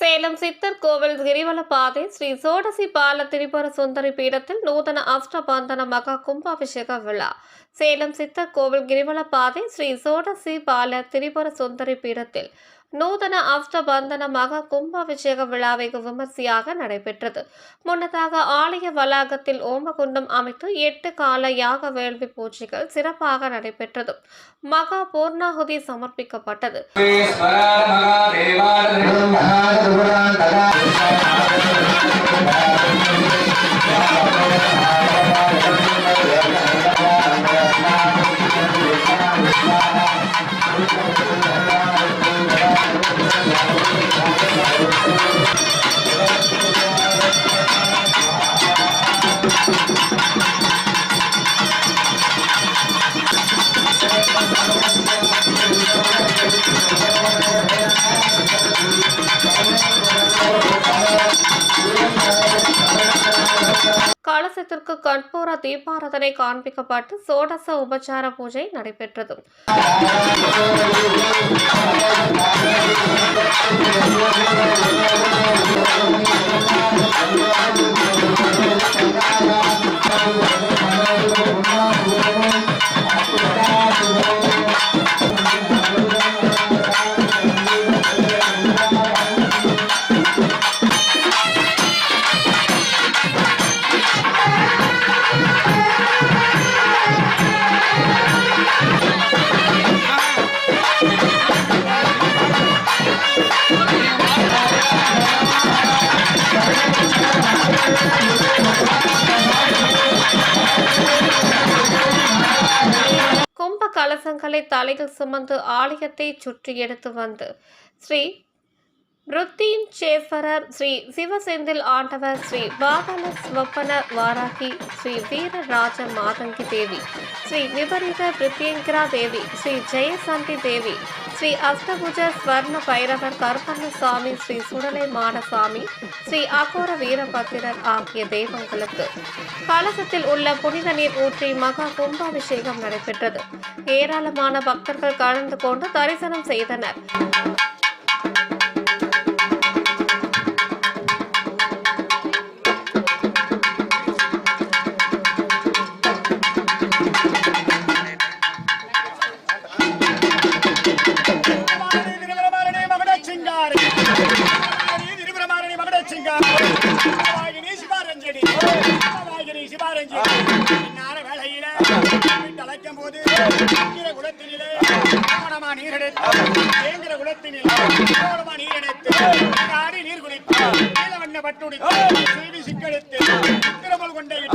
சேலம் சித்தர் கோவில் கிரிவல பாதை ஸ்ரீ சோடசி பால திரிபுர சுந்தரி பீடத்தில் நூதன அஷ்டபாந்தன மகா கும்பாபிஷேக விழா. சேலம் சித்தர் கோவில் கிரிவல பாதை ஸ்ரீ சோடசி பால திரிபுர சுந்தரி பீடத்தில் நூதன அஷ்டபந்தன மகா கும்பாபிஷேக விழாவை விமர்சையாக நடைபெற்றது. முன்னதாக ஆலய வளாகத்தில் ஓமகுண்டம் அமைத்து எட்டு கால யாக வேள்வி பூஜைகள் சிறப்பாக நடைபெற்றது. மகா பூர்ணாகுதி சமர்ப்பிக்கப்பட்டது. கலசத்திற்கு கற்பூர தீபாரதனை காண்பிக்கப்பட்டு சோடச உபச்சார பூஜை நடைபெற்றது. கலசங்களை தலையில் சுமந்து ஆலயத்தை சுற்றி எடுத்து வந்து ஸ்ரீ ருத்தீன் சேஃபரர் ஸ்ரீ சிவசெந்தில் ஆண்டவர் ஸ்ரீ பாதாள ஸ்வப்பன வாராகி ஸ்ரீ வீரராஜ மாதங்கி தேவி ஸ்ரீ விபரீத பிரித்யங்கிரா தேவி ஸ்ரீ ஜெயசாந்தி தேவி ஸ்ரீ அஷ்டபுஜ ஸ்வர்ண பைரவர் கருப்பண்ணசாமி ஸ்ரீ சுடலை மாடசாமி ஸ்ரீ அகோர வீரபத்திரர் ஆகிய தெய்வங்களுக்கு கலசத்தில் உள்ள புனித நீர் ஊற்றி மகா கும்பாபிஷேகம் நடைபெற்றது. ஏராளமான பக்தர்கள் கலந்து கொண்டு தரிசனம் செய்தனர். செய்தி சிக்கெடுத்து, திருமல் கொண்டையிட்டு,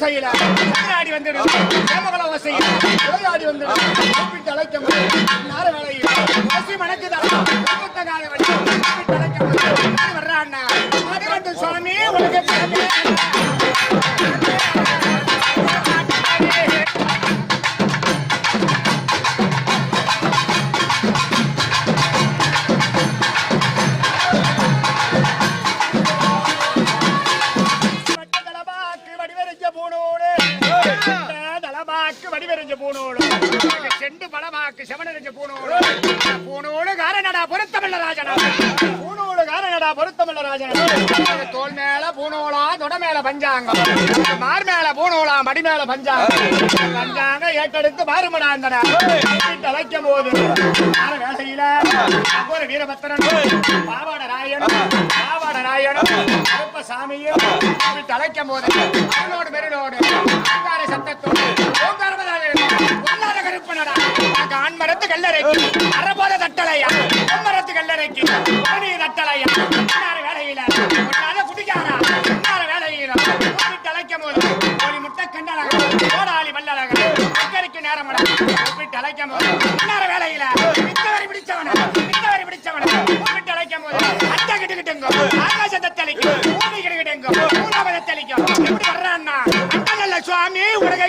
ஓசையில ஆடி வந்துடும். சேமகல ஓசையில உலகாடி வந்துடும். கூப்பிட்டு அழைக்க முடியும் இந்நேர வேளையில ஓசை மணக்குதடா. காரனடா பொருத்தமில்ல ராஜனா. மேல பூணூலா, தொட மேல பஞ்சாங்க மார் மேல பூணூலா, மடி மேல பஞ்சாங்கம். பஞ்சாங்க ஏட்டெடுத்து மாறுமடா அந்தடா. கூப்பிட்டு அழைக்கும் போது யார வேலையில அகோர வீரபத்திரன் பாவாட ராயனும் பாவாட ராயனும் கருப்பசாமியும் கூப்பிட்டு அழைக்கும் போது அருளோடு மெருளோடு அங்கார சத்தத்தோடு ஓங்காரமதான பொல்லாத கருப்பனடா எனக்கு ஆண்மரத்து கல்லறைக்கு அறபோத தட்டலையா பொம்மரத்து கல்லறைக்கு உடனே தட்டலையா நேரம் கூப்பிட்டு அழைக்கும் போது இன்னார வேலையில மித்தவரை பிடிச்சவன மித்தவரை பிடிச்சவன கூப்பிட்டு அழைக்கும் போது அந்த கிட்டுக்கிட்டுங்க ஆகாசத்தை தெளிக்கும் பூமி கிட்டுக்கிட்டுங்க மூணாவதை தெளிக்கும். எப்படி வர்றான்னா அண்ணன் சுவாமி உலகை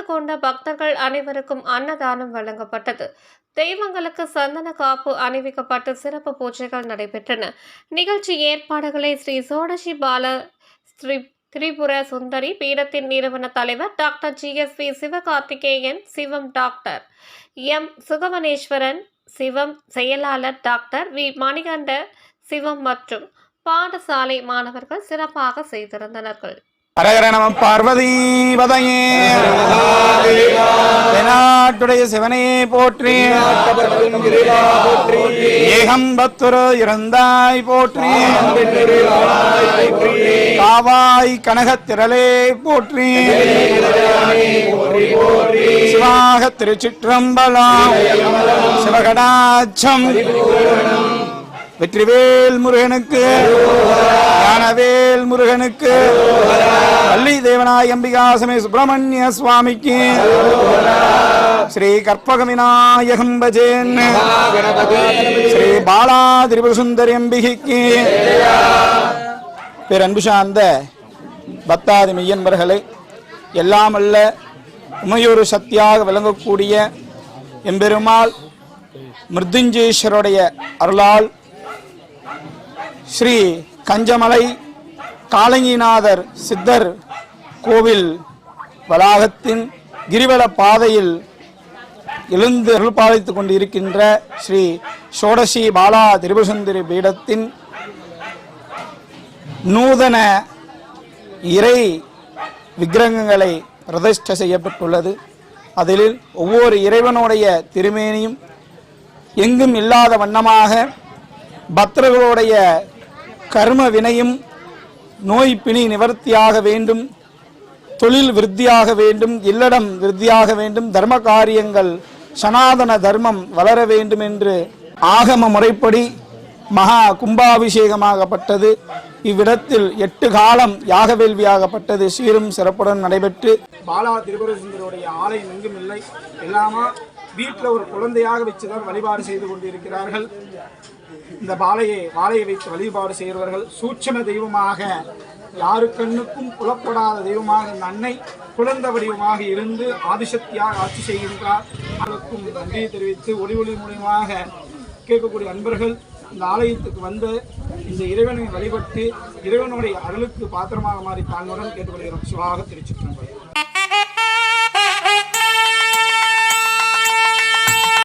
கலந்து கொண்ட பக்தர்கள் அனைவருக்கும் அன்னதானம் வழங்கப்பட்டது. தெய்வங்களுக்கு சந்தன காப்பு அணிவிக்கப்பட்டு சிறப்பு பூஜைகள் நடைபெற்றன. நிகழ்ச்சி ஏற்பாடுகளை ஸ்ரீ சோடசி பால ஸ்ரீ திரிபுர சுந்தரி பீடத்தின் நிறுவன தலைவர் doctor GSV Sivakarthikeyan Sivam doctor M Sugavaneswaran Sivam செயலாளர் டாக்டர் வி மணிகண்ட சிவம் மற்றும் பாடசாலை மாணவர்கள் சிறப்பாக செய்திருந்தனர்கள். ஹரஹர நம பார்வதி பதையே தென்னாட்டுடைய சிவனையே போற்றி. ஏகம் பத்துரு இருந்தாய் போற்றி. காவாய் கனகத்திரளே போற்றி. சிவாக திருச்சிற்றம்பலம். சிவகடாச்சம் வெற்றிவேல் முருகனுக்கு ஞானவேல் முருகனுக்கு வள்ளி தேவனாய் அம்பிகாசமே சுப்பிரமணிய சுவாமிக்கு. ஸ்ரீ கற்பக விநாயகம் பஜேன். ஸ்ரீ பாலா திரிபுர சுந்தரி அம்பிகைக்கு. அன்புஷாந்த சார்ந்த பக்தாதி மெய்யன்பர்களே எல்லாம் அல்ல உமையொரு சக்தியாக விளங்கக்கூடிய எம்பெருமாள் மிருத்யுஞ்சேஸ்வருடைய அருளால் ஸ்ரீ கஞ்சமலை காலங்கிநாதர் சித்தர் கோவில் வளாகத்தின் கிரிவல பாதையில் எழுந்து அருள்பாலித்துக் கொண்டிருக்கின்ற ஸ்ரீ சோடசி பாலா திரிபுசுந்தரி பீடத்தின் நூதன இறை விக்கிரகங்களை பிரதிஷ்ட செய்யப்பட்டுள்ளது. அதில் ஒவ்வொரு இறைவனுடைய திருமேனியும் எங்கும் இல்லாத வண்ணமாக பக்தர்களுடைய கர்ம வினையும் நோய் பிணி நிவர்த்தியாக வேண்டும். தொழில் விருத்தியாக வேண்டும் இல்லடம் விருத்தியாக வேண்டும் தர்ம காரியங்கள் சனாதன தர்மம் வளர வேண்டும் என்று ஆகம முறைப்படி மகா கும்பாபிஷேகமாகப்பட்டது. இவ்விடத்தில் எட்டு காலம் யாக வேள்வியாகப்பட்டது சீரும் சிறப்புடன் நடைபெற்று பாலா திரிபுரசுந்தருடைய ஆலயம் எங்கும் இல்லை. எல்லாமா வீட்டில் ஒரு குழந்தையாக வச்சுதான் வழிபாடு செய்து கொண்டிருக்கிறார்கள். இந்த பாலையை வாழையை வைத்து வழிபாடு செய்கிறவர்கள் சூட்சம தெய்வமாக யாரு கண்ணுக்கும் புலப்படாத தெய்வமாக இந்த அன்னை குழந்த வடிவமாக இருந்து ஆதிசக்தியாக ஆட்சி செய்கின்றார். அவருக்கும் நன்றியை தெரிவித்து ஒளி ஒளி மூலியமாக கேட்கக்கூடிய அன்பர்கள் இந்த ஆலயத்துக்கு வந்து இந்த இறைவனை வழிபட்டு இறைவனுடைய அருளுக்கு பாத்திரமாக மாறி தாங்களுடன் கேட்டுக்கொள்கிறோம். சிவாக திருச்சிற்றம்பலம்.